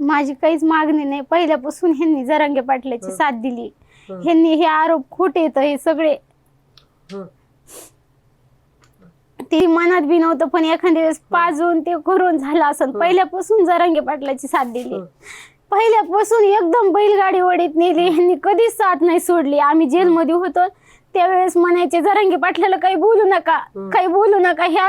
माझी काहीच मागणी नाही. पहिल्यापासून ह्यांनी जरांगे पाटलाची. साथ दिली. ह्यांनी हे आरोप खोटे येत हे सगळे. ते मनात बी नव्हतं पण एखाद्या वेळेस पाजून ते करून झालं असं. पहिल्यापासून जरांगे पाटलाची साथ दिली. पहिल्यापासून एकदम बैलगाडी वडीत नेली. ह्यांनी कधीच साथ नाही सोडली. आम्ही जेलमध्ये होतो. त्यावेळेस म्हणायचे जरांगे पाटलाला काही बोलू नका. काही बोलू नका ह्या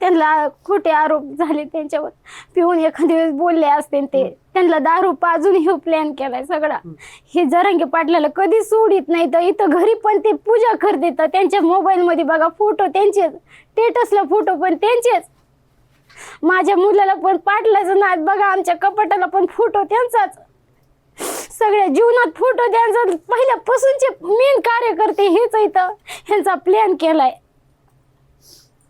त्यांना खोटे आरोप झाले त्यांच्यावर. पिऊन एखाद्या वेळेस बोलले असते ते. त्यांना दारू पाजून हे प्लॅन केलाय सगळा. हे जरांगे पाटलाला कधी सोडित नाही तर इथं घरी पण ते पूजा करते तर त्यांच्या मोबाईल मध्ये बघा फोटो त्यांचेच. स्टेटसला फोटो पण त्यांचेच. माझ्या मुलाला पण पाटलाचं नाद बघा आमच्या कपाटाला पण फोटो त्यांचाच. सगळ्या जीवनात फोटो त्यांचा. पहिल्यापासूनचे मेन कार्यकर्ते हेच इथं. ह्यांचा प्लॅन केलाय.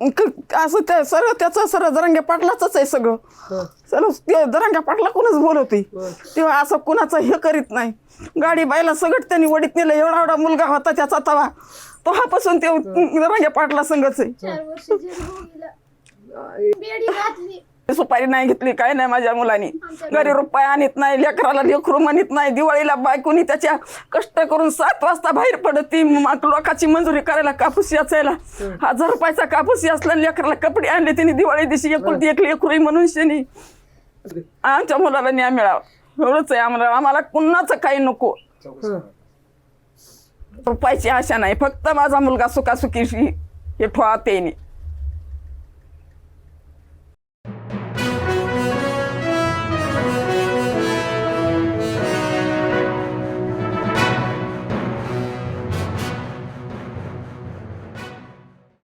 क- असं ते सर्व त्याचं सर्व जरांग्या पाटलाच आहे सगळं. सर्व ते जरांग्या पाटला कोणच बोलवते. तेव्हा असं कुणाचं हे करीत नाही. गाडी बायला सगळं त्यांनी वडीत नेलं. एवढा एवढा मुलगा होता त्याचा तवा. तो हा. ते जरांग्या पाटला संघच आहे. चार वर्ष बेडी घातली. सुपारी नाही घेतली काय नाही माझ्या मुलांनी. घरी रुपये आणत नाही लेकराला लेकरू म्हणत नाही दिवाळीला बायकोनी त्याच्या कष्ट करून सात वाजता बाहेर पडत लोकांची मंजुरी करायला कापूस याचायला. हजार रुपयाचा कापूस याचला लेकराला कपडे आणले तिने दिवाळी दिवशी एकुलती एक लेकरू म्हणून शनी. आमच्या मुलाला न्याय मिळावा. एवढंच आहे आम्हाला. आम्हाला कुणाचं काही नको. रुपयाची आशा नाही. फक्त माझा मुलगा सुखासुखी हे ठेवा त्याने